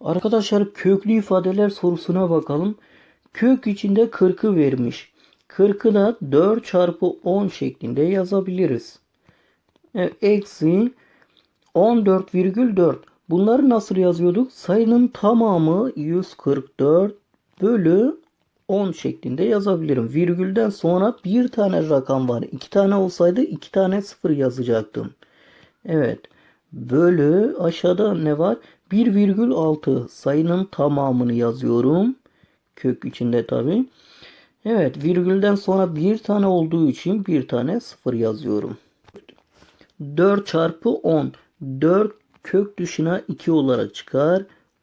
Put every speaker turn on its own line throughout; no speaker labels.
Arkadaşlar köklü ifadeler sorusuna bakalım. Kök içinde 40'ı vermiş. 40'ı da 4 çarpı 10 şeklinde yazabiliriz. Evet, eksi 14,4. Bunları nasıl yazıyorduk? Sayının tamamı 144 bölü 10 şeklinde yazabilirim. Virgülden sonra bir tane rakam var. İki tane olsaydı iki tane sıfır yazacaktım. Evet. Bölü aşağıda ne var? 1,6 sayının tamamını yazıyorum. Kök içinde tabi. Evet virgülden sonra bir tane olduğu için bir tane sıfır yazıyorum. 4 çarpı 10. 4 kök dışına 2 olarak çıkar.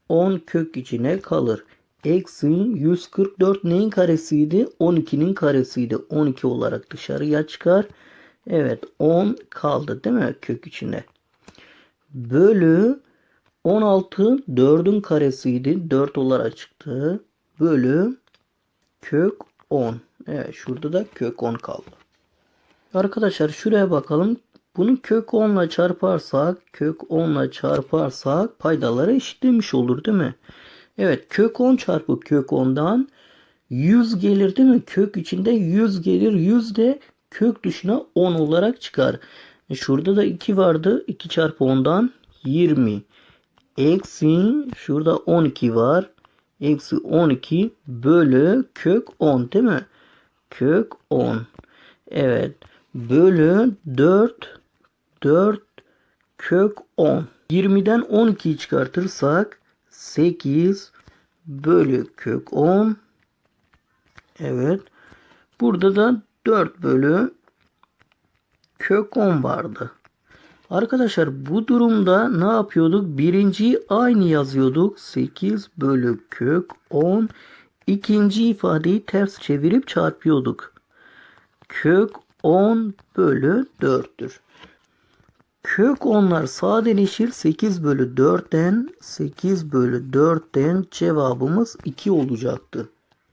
10 kök içine kalır. Eksi 144 neyin karesiydi? 12'nin karesiydi. 12 olarak dışarıya çıkar. Evet 10 kaldı değil mi kök içine? Bölü 16 4'ün karesiydi. 4 olarak çıktı. Bölü kök 10. Evet şurada da kök 10 kaldı. Arkadaşlar şuraya bakalım. Bunu kök 10 ile çarparsak, kök 10 ile çarparsak paydaları eşitlemiş olur değil mi? Evet kök 10 çarpı kök 10'dan 100 gelir değil mi? Kök içinde 100 gelir. 100 de kök dışına 10 olarak çıkar. E, Şurada da 2 vardı. 2 çarpı 10'dan 20. Eksi şurada 12 var. Eksi 12 bölü kök 10 değil mi? Kök 10. Evet. Bölü 4 4 kök 10. 20'den 12'yi çıkartırsak 8 bölü kök 10. Evet. Burada da 4 bölü kök 10 vardı. Arkadaşlar bu durumda ne yapıyorduk? Birinciyi aynı yazıyorduk. 8 bölü kök 10. İkinci ifadeyi ters çevirip çarpıyorduk. Kök 10 bölü 4'tür. Kök 10'lar sadeleşir 8 bölü 4'ten 8 bölü 4'ten cevabımız 2 olacaktı.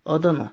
Adana.